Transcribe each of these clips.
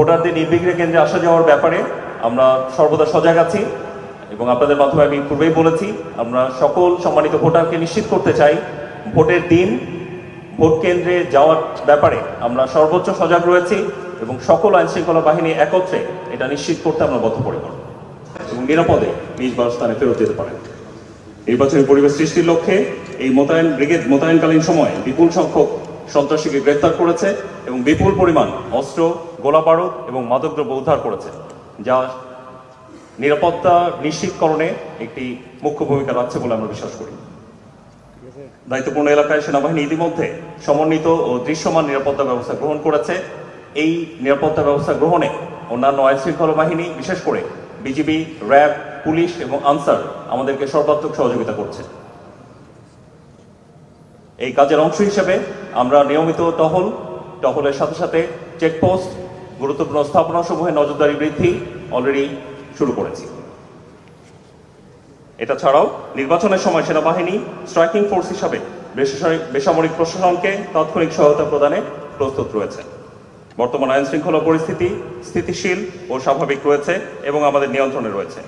ভোটারদের নির্বিঘ্নে কেন্দ্রে আসা যাওয়ার ব্যাপারে আমরা সর্বদা সজাগ আছি এবং আপনাদের মাধ্যমে আমি পূর্বেই বলেছি, আমরা সকল সম্মানিত ভোটারকে নিশ্চিত করতে চাই, ভোটের দিন, ভোট কেন্দ্রে যাওয়ার ব্যাপারে আমরা সর্বোচ্চ সজাগ রয়েছি এবং সকল আইন শৃঙ্খলা বাহিনী একত্রে এটা নিশ্চিত করতে আমরা বদ্ধপরিকর এবং নিরাপদে নিজ বাসস্থানে ফেরত যেতে পারেন। নির্বাচনী পরিবেশ সৃষ্টির লক্ষ্যে এই মোতায়েন, ব্রিগেড মোতায়েনকালীন সময়ে বিপুল সংখ্যক সন্ত্রাসীকে গ্রেপ্তার করেছে এবং বিপুল পরিমাণ অস্ত্র গোলাবারুদ এবং মাদকদ্রব্য উদ্ধার করেছে, যা নিরাপত্তা নিশ্চিতকরণে একটি মুখ্য ভূমিকা রাখছে বলে আমরা বিশ্বাস করি। দায়িত্বপূর্ণ এলাকায় সেনাবাহিনী ইতিমধ্যে সমন্বিত ও দৃশ্যমান নিরাপত্তা ব্যবস্থা গ্রহণ করেছে। এই নিরাপত্তা ব্যবস্থা গ্রহণে অন্যান্য আইন শৃঙ্খলা বাহিনী, বিশেষ করে বিজিবি, র্যাব, পুলিশ এবং আনসার আমাদেরকে সর্বাত্মক সহযোগিতা করছে। এই কাজের অংশ হিসেবে আমরা নিয়মিত টহল, টহলের সাথে সাথে চেকপোস্ট গুরুত্বপূর্ণ স্থাপনা সমূহে নজরদারি বৃদ্ধি অলরেডি শুরু করেছি। এটা ছাড়াও নির্বাচনের সময় সেনাবাহিনী স্ট্রাইকিং ফোর্স হিসাবে বেসামরিক বেসামরিক প্রশাসনকে তাৎক্ষণিক সহায়তা প্রদানে প্রস্তুত রয়েছে। বর্তমান আইন শৃঙ্খলা পরিস্থিতি স্থিতিশীল ও স্বাভাবিক রয়েছে এবং আমাদের নিয়ন্ত্রণে রয়েছে।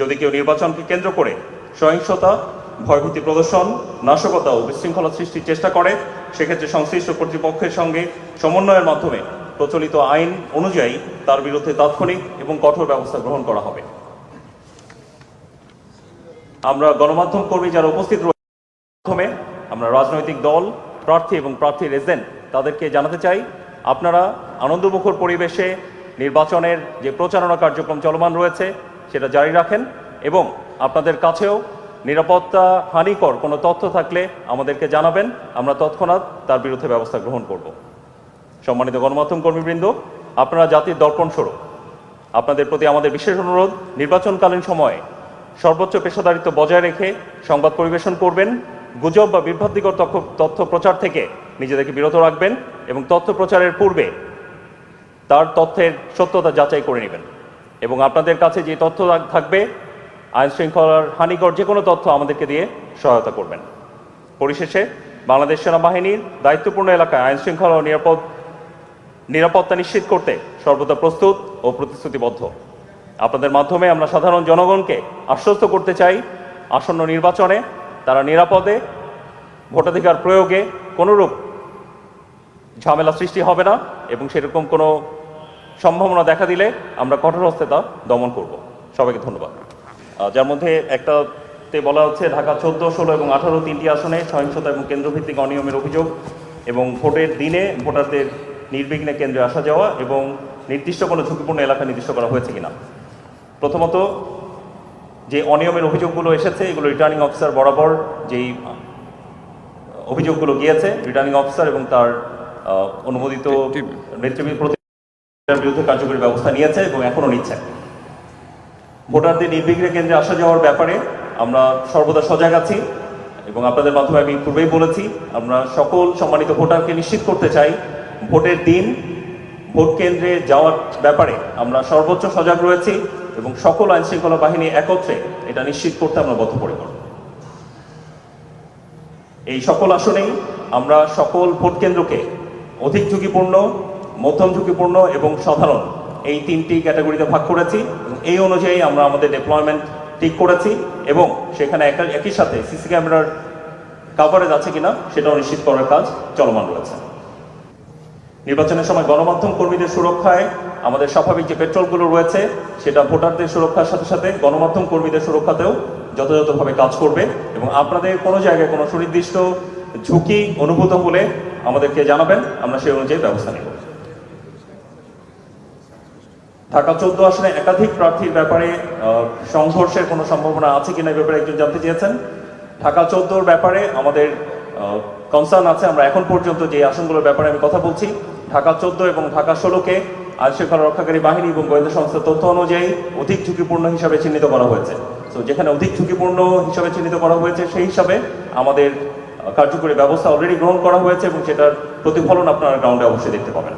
যদি কেউ নির্বাচনকে কেন্দ্র করে সহিংসতা, ভয়ভীতি প্রদর্শন, নাশকতা ও বিশৃঙ্খলা সৃষ্টির চেষ্টা করে, সেক্ষেত্রে সংশ্লিষ্ট কর্তৃপক্ষের সঙ্গে সমন্বয়ের মাধ্যমে প্রচলিত আইন অনুযায়ী তার বিরুদ্ধে তাৎক্ষণিক এবং কঠোর ব্যবস্থা গ্রহণ করা হবে। আমরা গণমাধ্যম কর্মী যারা উপস্থিত রয়েছে মাধ্যমে আমরা রাজনৈতিক দল, প্রার্থী এবং প্রার্থীর এজেন্ট তাদেরকে জানাতে চাই, আপনারা আনন্দমুখর পরিবেশে নির্বাচনের যে প্রচারণা কার্যক্রম চলমান রয়েছে, সেটা জারি রাখেন এবং আপনাদের কাছেও নিরাপত্তা হানিকর কোনো তথ্য থাকলে আমাদেরকে জানাবেন, আমরা তৎক্ষণাৎ তার বিরুদ্ধে ব্যবস্থা গ্রহণ করব। সম্মানিত গণমাধ্যম কর্মীবৃন্দ, আপনারা জাতির দর্পণ স্বরূপ। আপনাদের প্রতি আমাদের বিশেষ অনুরোধ, নির্বাচনকালীন সময়ে সর্বোচ্চ পেশাদারিত্ব বজায় রেখে সংবাদ পরিবেশন করবেন, গুজব বা বিভ্রান্তিকর তথ্য- প্রচার থেকে নিজেদেরকে বিরত রাখবেন এবং তথ্য প্রচারের পূর্বে তার তথ্যের সত্যতা যাচাই করে নেবেন। এবং আপনাদের কাছে যে তথ্য থাকবে, আইন শৃঙ্খলার হানিকর যে কোনো তথ্য আমাদেরকে দিয়ে সহায়তা করবেন। পরিশেষে বাংলাদেশ সেনাবাহিনীর দায়িত্বপূর্ণ এলাকায় আইন শৃঙ্খলা ও নিরাপদ নিরাপত্তা নিশ্চিত করতে সর্বদা প্রস্তুত ও প্রতিশ্রুতিবদ্ধ। আপনাদের মাধ্যমে আমরা সাধারণ জনগণকে আশ্বস্ত করতে চাই, আসন্ন নির্বাচনে তারা নিরাপদে ভোটাধিকার প্রয়োগে কোনোরূপ ঝামেলা সৃষ্টি হবে না এবং সেরকম কোনো সম্ভাবনা দেখা দিলে আমরা কঠোর হস্তে তা দমন করব। সবাইকে ধন্যবাদ। যার মধ্যে একটাতে বলা হচ্ছে, ঢাকা চোদ্দ, ষোলো এবং আঠারো তিনটি আসনে সহিংসতা এবং কেন্দ্রভিত্তিক অনিয়মের অভিযোগ এবং ভোটের দিনে ভোটারদের নির্বিঘ্নে কেন্দ্রে আসা যাওয়া এবং নির্দিষ্ট কোনো ঝুঁকিপূর্ণ এলাকা নির্দিষ্ট করা হয়েছে কিনা। প্রথমত যে অনিয়মের অভিযোগগুলো এসেছে এগুলো রিটার্নিং অফিসার বরাবর যেই অভিযোগগুলো গিয়েছে রিটার্নিং অফিসার এবং তার অনুমোদিত নেতৃবৃন্দ বিরুদ্ধে কার্যকরী ব্যবস্থা নিয়েছে এবং এখনও নিচ্ছে। ভোটারদের নির্বিঘ্নে কেন্দ্রে আসা যাওয়ার ব্যাপারে আমরা সর্বদা সজাগ আছি এবং আপনাদের মাধ্যমে আমি পূর্বেই বলেছি আমরা সকল সম্মানিত ভোটারকে নিশ্চিত করতে চাই ভোটের দিন, ভোট কেন্দ্রে যাওয়ার ব্যাপারে আমরা সর্বোচ্চ সজাগ রয়েছি এবং সকল আইন শৃঙ্খলা বাহিনী একত্রে এটা নিশ্চিত করতে আমরা বদ্ধপরিকর। এই সকল আসনেই আমরা সকল ভোট কেন্দ্রকে অধিক ঝুঁকিপূর্ণ, মধ্যম ঝুঁকিপূর্ণ এবং সাধারণ এই তিনটি ক্যাটাগরিতে ভাগ করেছি এবং এই অনুযায়ী আমরা আমাদের ডেপ্লয়মেন্ট ঠিক করেছি এবং সেখানে একই সাথে সিসি ক্যামেরার কাভারেজ আছে কিনা সেটাও নিশ্চিত করার কাজ চলমান রয়েছে। নির্বাচনের সময় গণমাধ্যম কর্মীদের সুরক্ষায় আমাদের স্বাভাবিক যে পেট্রোলগুলো রয়েছে, সেটা ভোটারদের সুরক্ষার সাথে সাথে গণমাধ্যম কর্মীদের সুরক্ষাতেও যথাযথভাবে কাজ করবে এবং আপনাদের কোনো জায়গায় কোনো সুনির্দিষ্ট ঝুঁকি, অনুভূত হলে আমাদেরকে জানাবেন, আমরা সেই অনুযায়ী ব্যবস্থা নেব। ঢাকা চোদ্দ আসনে একাধিক প্রার্থীর ব্যাপারে সংঘর্ষের কোনো সম্ভাবনা আছে কিনা ব্যাপারে একজন জানতে চেয়েছেন। ঢাকা চোদ্দোর ব্যাপারে আমাদের কনসার্ন আছে, আমরা এখন পর্যন্ত যে আসনগুলোর ব্যাপারে আমি কথা বলছি ঢাকা চোদ্দ এবং ঢাকা ষোলোকে আইন শৃঙ্খলা রক্ষাকারী বাহিনী এবং গোয়েন্দা সংস্থার তথ্য অনুযায়ী অধিক ঝুঁকিপূর্ণ হিসাবে চিহ্নিত করা হয়েছে। তো যেখানে অধিক ঝুঁকিপূর্ণ হিসাবে চিহ্নিত করা হয়েছে, সেই হিসাবে আমাদের কার্যকরী ব্যবস্থা অলরেডি গ্রহণ করা হয়েছে এবং সেটার প্রতিফলন আপনারা গ্রাউন্ডে অবশ্যই দেখতে পাবেন।